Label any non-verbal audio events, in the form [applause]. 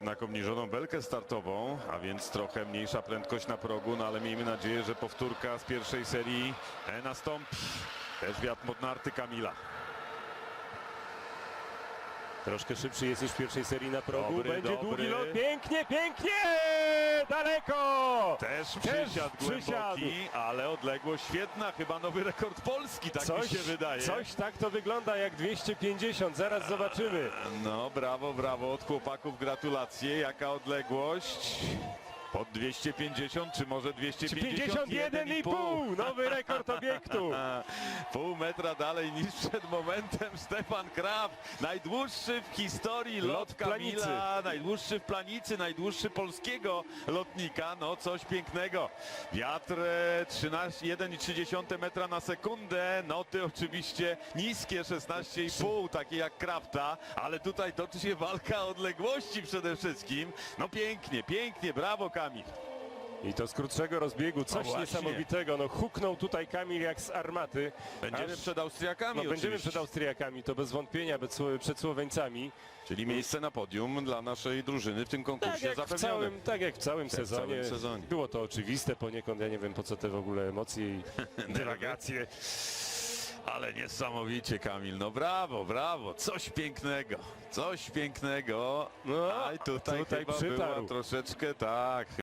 Na obniżoną belkę startową, a więc trochę mniejsza prędkość na progu, no ale miejmy nadzieję, że powtórka z pierwszej serii e, nastąpi. Też wiatr mod narty Kamila. Troszkę szybszy jest niż w pierwszej serii na progu. Dobry, Będzie dobry. długi lot. Pięknie, pięknie! Daleko! Też Też przysiadł przysiadł. głęboki, ale odległość świetna, chyba nowy rekord Polski, tak mi się wydaje. Coś tak to wygląda jak 250. Zaraz zobaczymy. No brawo, brawo od chłopaków, gratulacje. Jaka odległość? Pod 250, czy może 251,5? 51,5! Nowy rekord obiektu. Metra dalej niż przed momentem [laughs] Stefan Kraft. Najdłuższy w historii lot, Lot Kamila, Planicy. najdłuższy w planicy, najdłuższy polskiego lotnika. No coś pięknego. Wiatr e, 13, 1,3 metra na sekundę. Noty oczywiście niskie, 16,5, takie jak Krafta, ale tutaj toczy się walka odległości przede wszystkim. No pięknie, pięknie, brawo Kamil. I to z krótszego rozbiegu. Coś właśnie. niesamowitego. No huknął tutaj Kamil jak z armaty. Będziemy Aż- przed Austriakami No, będziemy oczywiście. przed Austriakami, to bez wątpienia, bez- przed Słoweńcami. Czyli miejsce na podium dla naszej drużyny w tym konkursie Tak jak, w zapewnione. całym, tak jak w całym w sezonie. całym sezonie. Było to oczywiste poniekąd, ja nie wiem po co te w ogóle emocje i [laughs] dywagacje. Ale niesamowicie Kamil, no brawo, brawo, coś pięknego, coś pięknego. No, Aj, tutaj, tutaj chyba przytarł. była troszeczkę tak.